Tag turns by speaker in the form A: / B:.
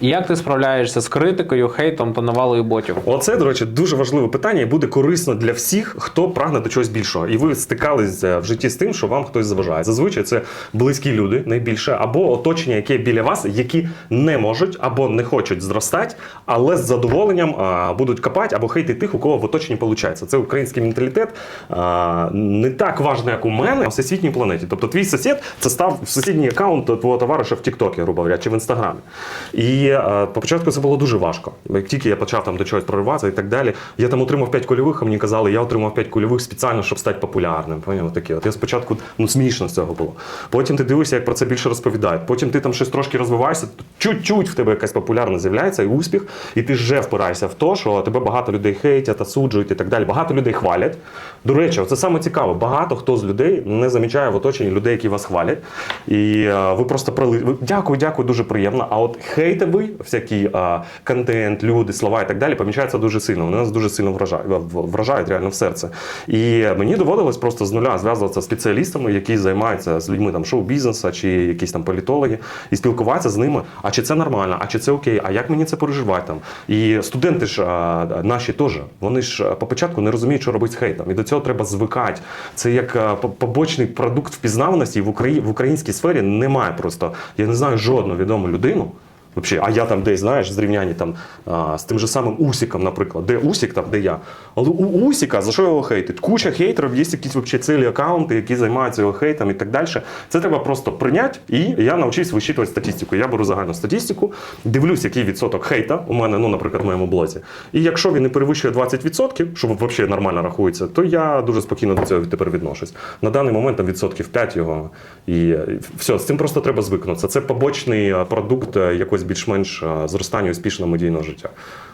A: Як ти справляєшся з критикою, хейтом та навалою ботів?
B: Оце, до речі, дуже важливе питання і буде корисно для всіх, хто прагне до чогось більшого. І ви стикалися в житті з тим, що вам хтось заважає. Зазвичай це близькі люди найбільше, або оточення, яке біля вас, які не можуть або не хочуть зростати, але з задоволенням а, будуть копати або хейтити тих, у кого в оточенні виходить. Це український менталітет а, не так важний, як у мене на всесвітній планеті. Тобто, твій сусід це став сусідній аккаунт твого товариша в Тіктокі, грубо говоря, чи в інстаграмі. І по початку це було дуже важко. Як тільки я почав там до чогось прориватися і так далі, я там отримав 5 кульових, а мені казали, я отримав 5 кульових спеціально, щоб стати популярним. Поняв? Такі. От я спочатку ну смішно з цього було. Потім ти дивишся, як про це більше розповідають. Потім ти там щось трошки розвиваєшся, чуть-чуть в тебе якась популярність з'являється і успіх, і ти вже впираєшся в те, що тебе багато людей хейтять, осуджують і так далі. Багато людей хвалять. До речі, це саме цікаво. Багато хто з людей не замічає в оточенні людей, які вас хвалять. І ви просто прили... ви- Дякую, дякую, дуже приємно. А от хейтовий всякий е, контент, люди, слова і так далі помічаються дуже сильно. Вони нас дуже сильно вражають, вражають реально в серце. І мені доводилось просто з нуля зв'язуватися з спеціалістами, які займаються з людьми там шоу-бізнесу чи якісь там політологи, і спілкуватися з ними. А чи це нормально, а чи це окей, а як мені це переживати там? І студенти ж а, наші теж, вони ж по початку не розуміють, що робити з хейтом. І до цього треба звикати. Це як побочний продукт впізнаваності в Україні в українській сфері немає просто. Я не знаю жодну відому людину. Вообще, а я там десь, знаєш, зрівнянні там з тим же самим Усіком, наприклад. Де Усік, там, де я. Але у Усіка, за що його хейтить? Куча хейтерів, є якісь вообще цілі аккаунти, які займаються його хейтом і так далі. Це треба просто прийняти. І я навчився вичитувати статистику. Я беру загальну статистику, дивлюсь, який відсоток хейта у мене, ну, наприклад, в моєму блозі. І якщо він не перевищує 20%, що взагалі нормально рахується, то я дуже спокійно до цього тепер відношусь. На даний момент там відсотків 5 його. І все, з цим просто треба звикнутися. Це побочний продукт е, якось більш-менш зростання успішного медійного життя.